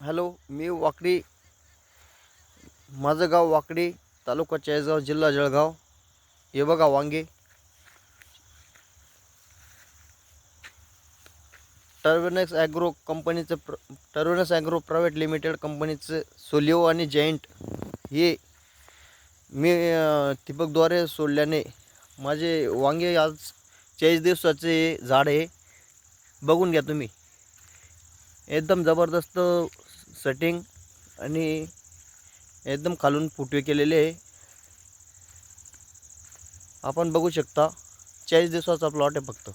Hello मी वाकडी माझं गाव वाकडी तालुका चाळीसगाव जिल्हा जळगाव. हे बघा वांगे. टर्विनक्स ॲग्रो कंपनीचं प्र टर्विनस ॲग्रो प्रायव्हेट लिमिटेड कंपनीचं सोलिओ आणि जॉईंट हे मी अं, सोडल्याने माझे वांगे आज चाळीस दिवसाचे झाड आहे. बघून घ्या तुम्ही. एकदम जबरदस्त सेटिंग आणि एकदम खालून फुटवे केलेले आहे. आपण बघू शकता चाळीस दिवसाचा प्लॉट आहे फक्त.